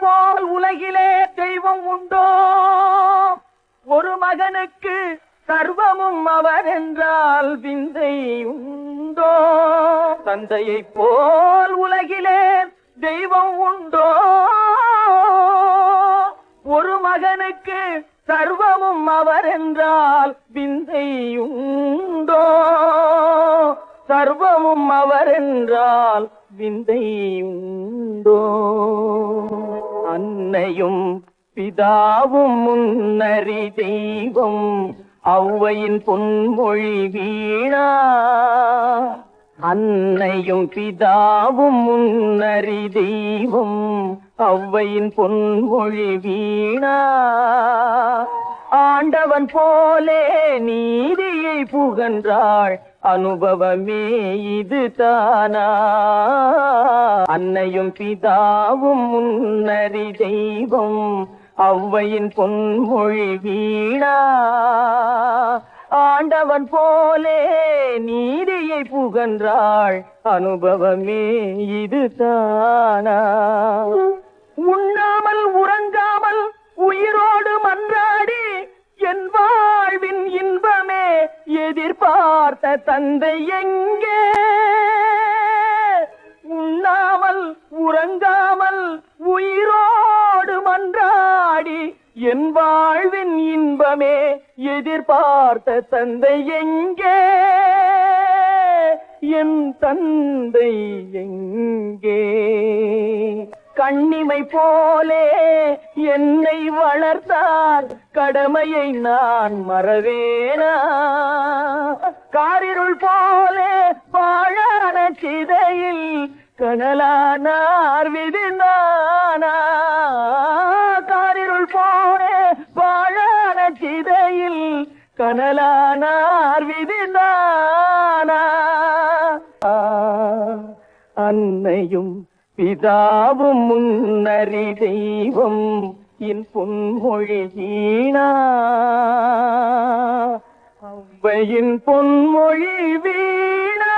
போல் உலகிலே தெய்வம் உண்டோ? ஒரு மகனுக்கு சர்வமும் அவர் என்றால் விந்தை உண்டோ? தந்தையை போல் உலகிலே தெய்வம் உண்டோ? ஒரு மகனுக்கு சர்வமும் அவர் என்றால் விந்தை உண்டோ? சர்வமும் அவர் என்றால் விந்தை உண்டோ? அன்னையும் பிதாவும் முன்னறி தெய்வம் ஔவையின் பொன்மொழி வீணா. அன்னையும் பிதாவும் முன்னறி தெய்வம் ஔவையின் பொன்மொழி வீணா. ஆண்டவன் போலே நீதியை புகன்றாள். அனுபவமே இது தானா அன்னையும் பிதாவும் முன்னறி தெய்வம் அவ்வையின் பொன்மொழி வீணா. ஆண்டவன் போலே நீதியை புகன்றாள். அனுபவமே இது தானா உண்ணாமல் உறங்க பார்த்த தந்தை எங்கே? உண்ணாமல் உறங்காமல் உயிரோடு மன்றாடி என் வாழ்வின் இன்பமே எதிர்பார்த்த தந்தை எங்கே? என் தந்தை எங்கே? கண்ணிமை போலே என்னை வளர்த்தார் கடமையை நான் மறவேனா? போலே பாழான சிதையில் கடலானார் விதிந்தானா? காரிருள் போலே பாழான சிதையில் கனலானார் விதிந்தானா? அன்னையும் பிதாவும் முன்னறி தெய்வம் என் பொன்மொழி ஈனா அவ்வையின் பொன்மொழி வீணா